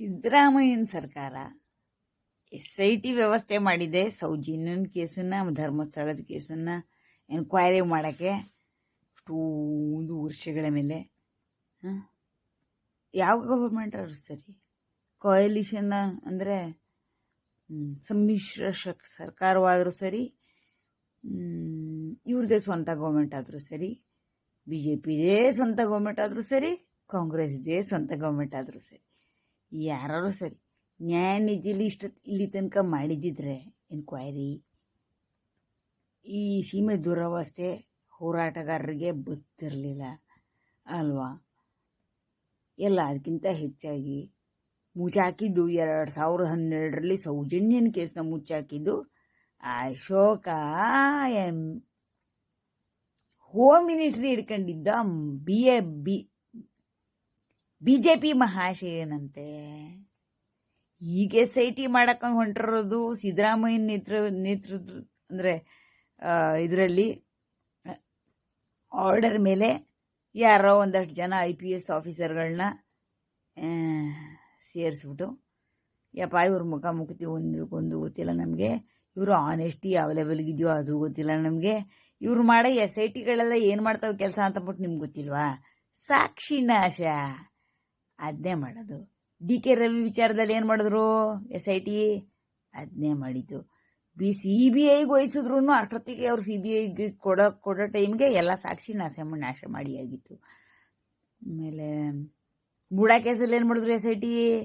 ಸಿದ್ದರಾಮಯ್ಯನ ಸರ್ಕಾರ S I T ವ್ಯವಸ್ಥೆ ಮಾಡಿದೆ. ಸೌಜನ್ಯನ ಕೇಸನ್ನ, ಧರ್ಮಸ್ಥಳದ ಕೇಸನ್ನ ಎನ್ಕ್ವೈರಿ ಮಾಡೋಕ್ಕೆ ಅಷ್ಟೊಂದು ವರ್ಷಗಳ ಮೇಲೆ? ಯಾವ ಗವರ್ಮೆಂಟ್ ಅವರು ಸರಿ? ಕೊಯಲಿಷನ್ನ ಅಂದರೆ ಸಮ್ಮಿಶ್ರ ಶಕ್ ಸರ್ಕಾರವಾದರೂ ಸರಿ ಇವ್ರದೇ ಸ್ವಂತ ಗೌರ್ಮೆಂಟ್ ಆದರೂ ಸರಿ ಬಿ ಜೆ ಪಿದೇ ಸ್ವಂತ ಗೌರ್ಮೆಂಟ್ ಆದರೂ ಸರಿ, ಕಾಂಗ್ರೆಸ್ದೇ ಸ್ವಂತ ಗೌರ್ಮೆಂಟ್ ಆದರೂ ಸರಿ. ಯಾರು ಸರಿ. ನ್ಯಾಯ ನೀತಿಲಿ ಇಷ್ಟ ಇಲ್ಲಿ ತನಕ ಮಾಡಿದ್ದಿದ್ರೆ ಎನ್ಕ್ವೈರಿ ಈ ಸೀಮೆ ದುರವಸ್ಥೆ ಹೋರಾಟಗಾರರಿಗೆ ಬತ್ತಿರಲಿಲ್ಲ ಅಲ್ವಾ? ಎಲ್ಲ ಅದಕ್ಕಿಂತ ಹೆಚ್ಚಾಗಿ ಮುಚ್ಚಾಕಿದ್ದು ಎರಡು ಸಾವಿರದ ಹನ್ನೆರಡರಲ್ಲಿ ಸೌಜನ್ಯನ ಕೇಸ್ನ ಮುಚ್ಚಾಕಿದ್ದು Ashoka M. Home ministry ಹಿಡ್ಕೊಂಡಿದ್ದ B A B B J P ಮಹಾಶಯನಂತೆ. ಈಗ ಎಸ್ ಐ ಟಿ ಮಾಡಕ್ಕೆ ಹೊಂಟಿರೋದು ಸಿದ್ದರಾಮಯ್ಯ ನೇತೃ ನೇತೃತ್ವ ಅಂದರೆ ಇದರಲ್ಲಿ, ಆರ್ಡರ್ ಮೇಲೆ ಯಾರೋ ಒಂದಷ್ಟು ಜನ ಐ ಪಿ ಎಸ್ ಆಫೀಸರ್ಗಳನ್ನ ಸೇರಿಸ್ಬಿಟ್ಟು, ಯಪ್ಪ ಇವ್ರ ಮುಖ ಮುಖತಿ ಒಂದು ಗೊತ್ತಿಲ್ಲ ನಮಗೆ, ಇವರು ಆನೆಸ್ಟಿ ಯಾವ ಲೆವೆಲ್ಗಿದೆಯೋ ಅದು ಗೊತ್ತಿಲ್ಲ ನಮಗೆ, ಇವ್ರು ಮಾಡೋ ಎಸ್ ಐ ಟಿಗಳೆಲ್ಲ ಏನು ಮಾಡ್ತಾವೆ ಕೆಲಸ ಅಂತಬಿಟ್ಟು ನಿಮ್ಗೆ ಗೊತ್ತಿಲ್ವಾ? ಸಾಕ್ಷಿ ನಾಶ ಅದನ್ನೇ ಮಾಡೋದು. ಡಿ ಕೆ ರವಿ ವಿಚಾರದಲ್ಲಿ ಏನು ಮಾಡಿದ್ರು? S I T? ಅದನ್ನೇ ಮಾಡಿದ್ದು. ಬಿ ಸಿ ಬಿ ಐಗೆ ವಹಿಸಿದ್ರು ಅಷ್ಟೊತ್ತಿಗೆ ಅವ್ರು ಸಿ ಬಿ ಐಗೆ ಕೊಡೋ ಕೊಡೋ ಟೈಮ್ಗೆ ಎಲ್ಲ ಸಾಕ್ಷಿ ನಾಶ ನಾಶ ಮಾಡಿ ಆಗಿತ್ತು. ಆಮೇಲೆ ಬುಡಾ ಕೇಸಲ್ಲಿ ಏನು ಮಾಡಿದ್ರು ಎಸ್ ಐ ಟಿ?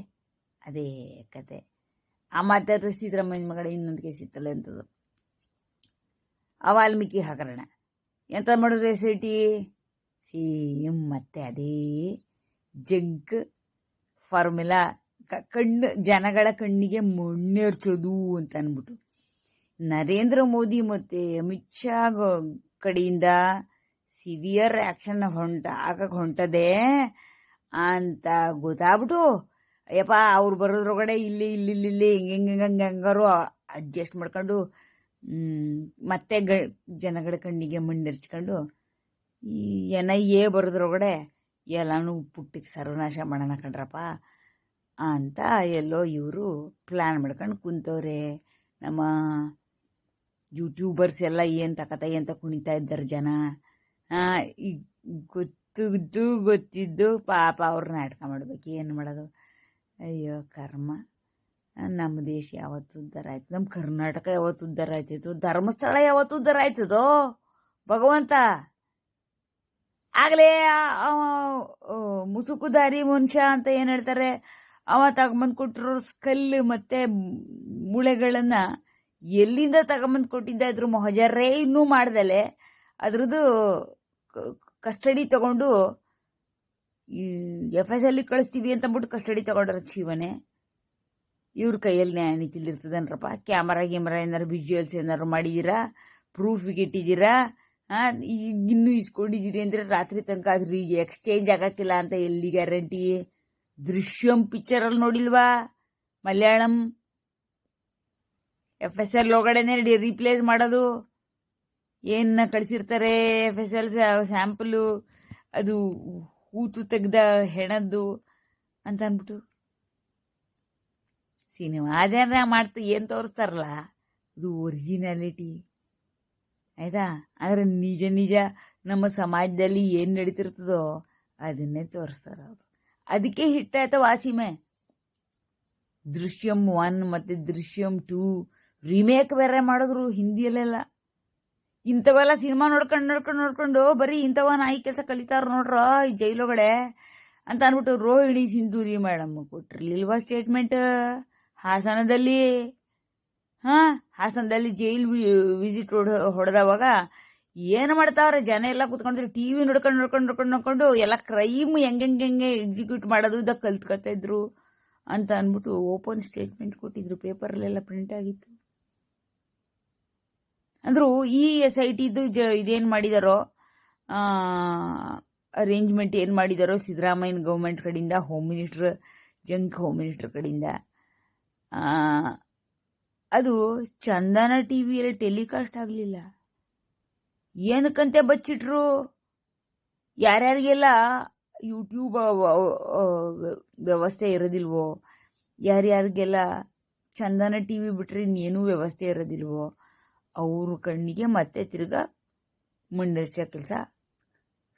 ಅದೇ ಕತೆ. ಆ ಮಾತಾಡ್ರೆ ಸಿದ್ದರಾಮಯ್ಯ ಮಗಳ ಇನ್ನೊಂದು ಕೇಸ್ ಇತ್ತಲ್ಲ ಎಂಥದ್ದು ಆ ವಾಲ್ಮೀಕಿ ಹಗರಣ. ಎಂತ ಮಾಡಿದ್ರು ಎಸ್ ಐ ಟಿ? ಸೇಮ್ ಮತ್ತೆ ಅದೇ ಜಂಕ್ ಫಾರ್ಮುಲಾ ಕಣ್ಣು, ಜನಗಳ ಕಣ್ಣಿಗೆ ಮಣ್ಣೆರ್ಚೋದು ಅಂತ ಅಂದ್ಬಿಟ್ಟು ನರೇಂದ್ರ ಮೋದಿ ಮತ್ತು ಅಮಿತ್ ಶಾ ಕಡೆಯಿಂದ ಸಿವಿಯರ್ ಆ್ಯಕ್ಷನ್ ಹೊಂಟ ಆಗಕ್ಕೆ ಹೊಂಟದೆ ಅಂತ ಗೊತ್ತಾಗ್ಬಿಟ್ಟು, ಅಯ್ಯಪ್ಪ, ಅವ್ರು ಬರೋದ್ರೊಳಗಡೆ ಇಲ್ಲಿ ಇಲ್ಲಿ ಇಲ್ಲಿ ಹಿಂಗೆ ಹಿಂಗೆ, ಹಂಗೆ ಹಂಗಾರು ಅಡ್ಜಸ್ಟ್ ಮಾಡ್ಕೊಂಡು ಮತ್ತೆ ಗ, ಜನಗಳ ಕಣ್ಣಿಗೆ ಮಣ್ಣೆರ್ಚ್ಕೊಂಡು ಈ ಎನ್ ಐ ಎ ಬರೋದ್ರೊಳಗಡೆ ಎಲ್ಲನೂ ಪುಟ್ಟಿಗೆ ಸರ್ವನಾಶ ಮಾಡೋಣ ಕಣ್ರಪ್ಪ ಅಂತ ಎಲ್ಲೋ ಇವರು ಪ್ಲ್ಯಾನ್ ಮಾಡ್ಕೊಂಡು ಕುಂತವ್ರೆ. ನಮ್ಮ ಯೂಟ್ಯೂಬರ್ಸ್ ಎಲ್ಲ ಏನು ತಕತ ಅಂತ ಕುಣಿತಾ ಇದ್ದಾರೆ ಜನ. ಆ, ಈ ಗೊತ್ತಿದ್ದು ಗೊತ್ತಿದ್ದು ಪಾಪ ಅವ್ರು ನಾಟಕ ಮಾಡ್ಬೇಕು. ಏನು ಮಾಡೋದು? ಅಯ್ಯೋ ಕರ್ಮ. ನಮ್ಮ ದೇಶ ಯಾವತ್ತು ಉದ್ಧಾರ ಆಯ್ತು? ನಮ್ಮ ಕರ್ನಾಟಕ ಯಾವತ್ತು ಉದ್ಧಾರ ಆಯ್ತಿತ್ತು ಧರ್ಮಸ್ಥಳ ಯಾವತ್ತು ಉದ್ಧಾರ ಆಯ್ತದೋ? ಭಗವಂತ! ಆಗಲೇ ಮುಸುಕುದಾರಿ ಮನುಷ್ಯ ಅಂತ ಏನು ಹೇಳ್ತಾರೆ? ಅವ ತಗೊಂಬಂದು ಕೊಟ್ಟಿರೋ ಸ್ಕಲ್ ಮತ್ತೆ ಮೂಳೆಗಳನ್ನ ಎಲ್ಲಿಂದ ತಗೊಂಬಂದ್ ಕೊಟ್ಟಿದ್ದ ಇದ್ರ ಮೊಹಜರೇ ಇನ್ನೂ ಮಾಡ್ದಲೆ. ಅದ್ರದ್ದು ಕಸ್ಟಡಿ ತಗೊಂಡು ಎಫ್ ಎಸ್ ಅಲ್ಲಿ ಕಳಿಸ್ತೀವಿ ಅಂತಂದ್ಬಿಟ್ಟು ಕಸ್ಟಡಿ ತಗೊಂಡ್ರ ಜೀವನೇ. ಇವ್ರ ಕೈಯಲ್ಲಿ ನ್ಯಾಯ ನಿಂತಿಲ್ಲಿರ್ತದನ್ರಪ್ಪ ಕ್ಯಾಮರಾ, ಗಿಮರಾ ಏನಾರು ವಿಜುವಲ್ಸ್ ಏನಾರು ಮಾಡಿದ್ದೀರಾ ಪ್ರೂಫಿಗೆ ಇಟ್ಟಿದ್ದೀರಾ? ಹಾಂ ಇನ್ನೂ ಇಸ್ಕೊಂಡಿದ್ದೀರಿ ಅಂದರೆ ರಾತ್ರಿ ತನಕ ಅದ್ರ ಎಕ್ಸ್ಚೇಂಜ್ ಆಗಕ್ಕಿಲ್ಲ ಅಂತ ಎಲ್ಲಿ ಗ್ಯಾರಂಟಿ ದೃಶ್ಯಂ ಪಿಕ್ಚರಲ್ಲಿ ನೋಡಿಲ್ವಾ? ಮಲಯಾಳಂ? ಎಫ್ ಎಸ್ ಎಲ್ ಒಳಗಡೆನೆ ರೀಪ್ಲೇಸ್ ಮಾಡೋದು. ಏನ ಕಳಿಸಿರ್ತಾರೆ ಎಫ್ ಎಸ್ ಎಲ್ ಸ್ಯಾಂಪಲು ಅದು ಹೂತು ತೆಗ್ದ ಹೆಣದ್ದು ಅಂತ ಅಂದ್ಬಿಟ್ಟು. ಸಿನಿಮಾ ಜನ ಮಾಡ್ತು, ಏನು ತೋರಿಸ್ತಾರಲ್ಲ, ಅದು ಒರಿಜಿನಾಲಿಟಿ ಆಯ್ತಾ? ಆದ್ರೆ ನಿಜ ನಿಜ ನಮ್ಮ ಸಮಾಜದಲ್ಲಿ ಏನು ನಡೀತಿರ್ತದೋ ಅದನ್ನೇ ತೋರಿಸ್ತಾರೆ ಅವರು. ಅದಕ್ಕೆ ಹಿಟ್ಟಾಯ್ತ ವಾಸಿಮೆ. ದೃಶ್ಯಂ ಒನ್ ಮತ್ತು ದೃಶ್ಯಂ ಟೂ. ರಿಮೇಕ್ ಬೇರೆ ಮಾಡಿದ್ರು ಹಿಂದಿಯಲ್ಲೆಲ್ಲ. ಇಂಥವೆಲ್ಲ ಸಿನಿಮಾ ನೋಡ್ಕೊಂಡು ನೋಡ್ಕೊಂಡು ನೋಡ್ಕೊಂಡು ಬರೀ ಇಂಥವ ನಾಯಿ ಕೆಲಸ ಕಲಿತಾರ ನೋಡ್ರ ಈ ಜೈಲೊಗಡೆ ಅಂತ ಅಂದ್ಬಿಟ್ಟು ರೋಹಿಣಿ ಸಿಂಧೂರಿ ಮೇಡಮ್ ಕೊಟ್ಟಿರ್ಲಿಲ್ವಾ ಸ್ಟೇಟ್ಮೆಂಟ್ ಹಾಸನದಲ್ಲಿ? ಹಾ, ಹಾಸನದಲ್ಲಿ ಜೈಲ್ ವಿಸಿಟ್ ಹೊಡೆದವಾಗ ಏನು ಮಾಡ್ತಾವ್ರೆ? ಜನ ಎಲ್ಲ ಕುತ್ಕೊಂಡ್ರೆ ಟಿ ವಿ ನೋಡ್ಕೊಂಡು ನೋಡ್ಕೊಂಡು ನೋಡ್ಕೊಂಡು ನೋಡ್ಕೊಂಡು ಎಲ್ಲ ಕ್ರೈಮ್ ಹೆಂಗೆ ಹೆಂಗೆ ಎಕ್ಸಿಕ್ಯೂಟ್ ಮಾಡೋದು ಇದಾಗ ಕಲ್ತ್ಕೊತಾ ಇದ್ರು ಅಂತ ಅಂದ್ಬಿಟ್ಟು ಓಪನ್ ಸ್ಟೇಟ್ಮೆಂಟ್ ಕೊಟ್ಟಿದ್ರು. ಪೇಪರಲ್ಲೆಲ್ಲ ಪ್ರಿಂಟ್ ಆಗಿತ್ತು. ಅಂದ್ರು ಈ ಎಸ್ ಐ ಟಿದು ಜ, ಇದೇನು ಮಾಡಿದಾರೋ ಅರೇಂಜ್ಮೆಂಟ್ ಏನು ಮಾಡಿದಾರೋ ಸಿದ್ದರಾಮಯ್ಯನ ಗೌರ್ಮೆಂಟ್ ಕಡೆಯಿಂದ ಹೋಮ್ ಮಿನಿಸ್ಟ್ರ್ ಜಂಕ್ ಹೋಮ್ ಮಿನಿಸ್ಟ್ರ್ ಕಡೆಯಿಂದ ಅದು ಚಂದನ ಟಿ ವಿಯಲ್ಲಿ ಟೆಲಿಕಾಸ್ಟ್ ಆಗಲಿಲ್ಲ. ಏನಕ್ಕಂತೆ ಬಚ್ಚಿಟ್ರು? ಯಾರ್ಯಾರಿಗೆಲ್ಲ ಯೂಟ್ಯೂಬ್ ವ್ಯವಸ್ಥೆ ಇರೋದಿಲ್ವೋ? ಯಾರ್ಯಾರಿಗೆಲ್ಲ ಚಂದನ ಟಿ ವಿ ಬಿಟ್ಟರೆ ಇನ್ನೇನೂ ವ್ಯವಸ್ಥೆ ಇರೋದಿಲ್ವೋ? ಅವ್ರ ಕಣ್ಣಿಗೆ ಮತ್ತೆ ತಿರ್ಗಾ ಮಂಡರ್ಚ ಕೆಲಸ.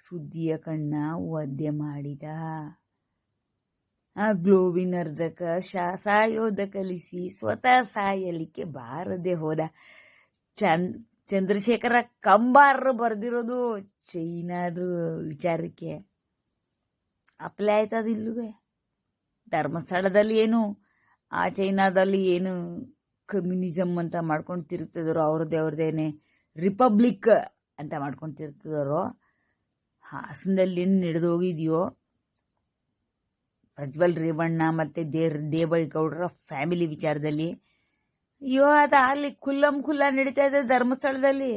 ಸುದ್ದಿಯ ಕಣ್ಣ ಒದ್ದೆ ಮಾಡಿದ. ಆ ಗ್ಲೋವಿನರ್ಧಕ ಶಾ ಸಾಯೋದ ಕಲಿಸಿ ಸ್ವತಃ ಸಾಯಲಿಕ್ಕೆ ಬಾರದೆ ಹೋದ ಚಂದ್ ಚಂದ್ರಶೇಖರ ಕಂಬಾರರು ಬರೆದಿರೋದು ಚೈನಾದ ವಿಚಾರಕ್ಕೆ ಅಪ್ಲೈ ಆಯ್ತದ ಇಲ್ಲವೇ? ಧರ್ಮಸ್ಥಳದಲ್ಲಿ ಏನು, ಆ ಚೈನಾದಲ್ಲಿ ಏನು ಕಮ್ಯುನಿಸಮ್ ಅಂತ ಮಾಡ್ಕೊಂಡು ತಿರುಗ್ತಿದಾರೋ ಅವ್ರದ್ದೇ, ಅವ್ರದ್ದೇನೆ ರಿಪಬ್ಲಿಕ್ ಅಂತ ಮಾಡ್ಕೊಂಡು ತಿರುಗ್ತಿದಾರೋ ಹಾಸನದಲ್ಲಿ ಏನು ನಡೆದು ಹೋಗಿದೆಯೋ ಪ್ರಜ್ವಲ್ ರೇವಣ್ಣ ಮತ್ತು ದೇರ್ ದೇವೇಗೌಡರ ಫ್ಯಾಮಿಲಿ ವಿಚಾರದಲ್ಲಿ, ಅಯ್ಯೋ, ಅದು ಅಲ್ಲಿ ಖುಲ್ಲಂ ಖುಲ್ಲ ನಡೀತಾ ಇದೆ ಧರ್ಮಸ್ಥಳದಲ್ಲಿ.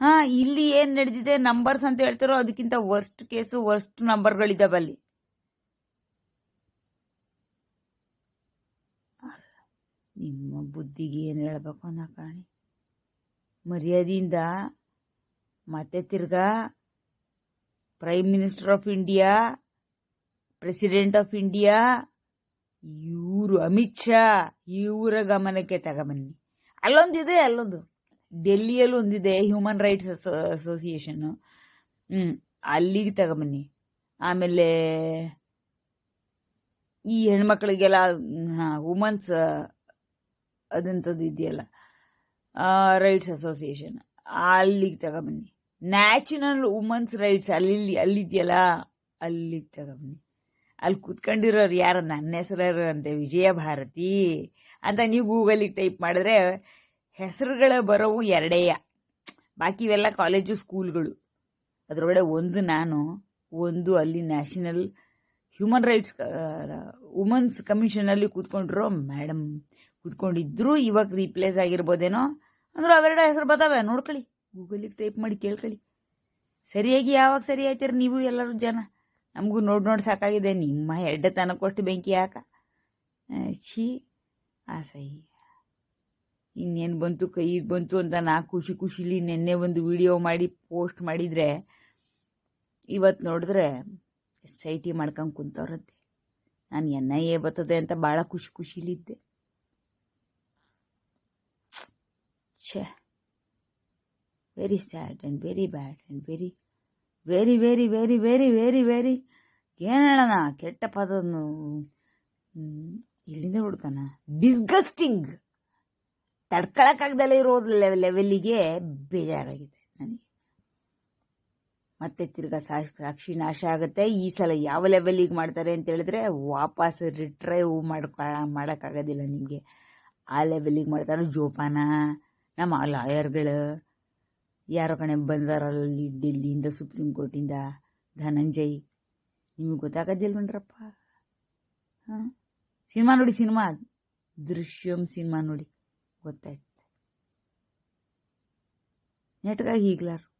ಹಾಂ, ಇಲ್ಲಿ ಏನು ನಡೆದಿದೆ ನಂಬರ್ಸ್ ಅಂತ ಹೇಳ್ತಾರೋ ಅದಕ್ಕಿಂತ ವರ್ಸ್ಟ್ ಕೇಸು ವರ್ಸ್ಟ್ ನಂಬರ್ಗಳಿದ್ದಾವೆ ಅಲ್ಲಿ. ನಿಮ್ಮ ಬುದ್ಧಿಗೆ ಏನು ಹೇಳ್ಬೇಕು ಅನ್ನೋ ಕಾಣಿ. ಮರ್ಯಾದೆಯಿಂದ ಮತ್ತೆ ತಿರ್ಗಾ prime minister of India president of India ಇವರು ಅಮಿತ್ ಶಾ, ಇವರ ಗಮನಕ್ಕೆ ತಗೊಬನ್ನಿ. ಅಲ್ಲೊಂದಿದೆ, ಅಲ್ಲೊಂದು. ಡೆಲ್ಲಿಯಲ್ಲೂ ಒಂದಿದೆ ಹ್ಯೂಮನ್ ರೈಟ್ಸ್ ಅಸೋ ಅಸೋಸಿಯೇಷನ್ನು ಹ್ಞೂ ಅಲ್ಲಿಗೆ ತಗೊಬನ್ನಿ. ಆಮೇಲೆ, ಈ ಹೆಣ್ಮಕ್ಳಿಗೆಲ್ಲ ವುಮನ್ಸ್ ಅದಂಥದ್ದು ಇದೆಯಲ್ಲ ರೈಟ್ಸ್ ಅಸೋಸಿಯೇಷನ್ ಅಲ್ಲಿಗೆ ತಗೊಬನ್ನಿ. ನ್ಯಾಷನಲ್ ವುಮನ್ಸ್ ರೈಟ್ಸ್ ಅಲ್ಲಿ, ಅಲ್ಲಿದೆಯಲ್ಲ, ಅಲ್ಲಿಗೆ ತಗೊಬನ್ನಿ. ಅಲ್ಲಿ ಕೂತ್ಕೊಂಡಿರೋರು ಯಾರು? ನನ್ನ ಹೆಸರು ಅಂತೆ ವಿಜಯ ಭಾರತಿ ಅಂತ ನೀವು ಗೂಗಲಿಗೆ ಟೈಪ್ ಮಾಡಿದ್ರೆ ಹೆಸರುಗಳ ಬರೋವು ಎರಡೇಯ ಬಾಕಿ ಇವೆಲ್ಲ ಕಾಲೇಜು ಸ್ಕೂಲ್ಗಳು ಅದರೊಳಗಡೆ ಒಂದು ನಾನು, ಒಂದು ಅಲ್ಲಿ ನ್ಯಾಷನಲ್ ಹ್ಯೂಮನ್ ರೈಟ್ಸ್ ವುಮನ್ಸ್ ಕಮಿಷನಲ್ಲಿ ಕೂತ್ಕೊಂಡಿರೋ ಮೇಡಮ್ ಕೂತ್ಕೊಂಡಿದ್ರು, ಇವಾಗ ರೀಪ್ಲೇಸ್ ಆಗಿರ್ಬೋದೇನೋ? ಅಂದ್ರೆ ಅವೆರಡು ಹೆಸರು ಬರ್ತಾವೆ ನೋಡ್ಕೊಳ್ಳಿ. ಗೂಗಲಿಗೆ ಟೈಪ್ ಮಾಡಿ ಕೇಳ್ಕೊಳ್ಳಿ. ಸರಿಯಾಗಿ ಯಾವಾಗ ಸರಿ ಆಯ್ತೀರಿ ನೀವು ಎಲ್ಲರೂ ಜನ? ನಮಗೂ ನೋಡಿ ನೋಡಿ ಸಾಕಾಗಿದೆ. ನಿಮ್ಮ ಹೆಡ್ಡ ತನಕೊಷ್ಟು ಬೆಂಕಿ ಯಾಕ ಛೀ ಆಸಹಿ ಇನ್ನೇನು ಬಂತು ಕೈಗೆ ಬಂತು ಅಂತ ನಾ ಖುಷಿ ಖುಷಿಲಿ ನಿನ್ನೆ ಒಂದು ವಿಡಿಯೋ ಮಾಡಿ, ಪೋಸ್ಟ್ ಮಾಡಿದರೆ ಇವತ್ತು ನೋಡಿದ್ರೆ ಎಸ್ ಐ ಟಿ ಮಾಡ್ಕೊಂಡು ಕುಂತವ್ರಂತೆ. ನಾನು ಎನ್ ಐ ಎ ಬರ್ತದೆ ಅಂತ ಭಾಳ ಖುಷಿ ಖುಷಿಲಿದ್ದೆ ಛೇ very sad and very bad and very very very very very very very. ಏನು ಹೇಳೋಣ ಕೆಟ್ಟ ಪದವನ್ನು ಇಲ್ಲಿಂದ ಹುಡ್ಕೋಣ. ಡಿಸ್ಗಸ್ಟಿಂಗ್ ತಡ್ಕೊಳಕ್ಕಾಗ್ದಲೇ ಇರೋ ಲೆವೆಲ್ಲಿಗೆ ಬೇಜಾರಾಗಿದೆ ನನಗೆ. ಮತ್ತೆ ತಿರ್ಗಾ ಸಾಕ್ಷಿ ನಾಶ ಆಗುತ್ತೆ. ಈ ಸಲ ಯಾವ ಲೆವೆಲಿಗೆ ಮಾಡ್ತಾರೆ ಅಂತ ಹೇಳಿದ್ರೆ ವಾಪಸ್ ರಿಟ್ರೈವ್ ಮಾಡ್ಕೊ, ಮಾಡೋಕ್ಕಾಗೋದಿಲ್ಲ ನಿಮಗೆ. ಆ ಲೆವೆಲಿಗೆ ಮಾಡ್ತಾರೆ ಜೋಪಾನ, ನಮ್ಮ ಲಾಯರ್ಗಳು ಯಾರೋ ಕಣೆ ಬಂದಾರಲ್ಲಿ ಡೆಲ್ಲಿಯಿಂದ, ಸುಪ್ರೀಂ ಕೋರ್ಟಿಂದ ಧನಂಜಯ್. ನಿಮಗೆ ಗೊತ್ತಾಗೋದಿಲ್ವನ್ರಪ್ಪ ಹಾಂ? ಸಿನಿಮಾ ನೋಡಿ, ಸಿನಿಮಾ. ದೃಶ್ಯಂ ಸಿನಿಮಾ ನೋಡಿ. ಗೊತ್ತಾಯ್ತು. ನೆಟ್ಗಾಗಿ ಈಗ್ಲಾರು.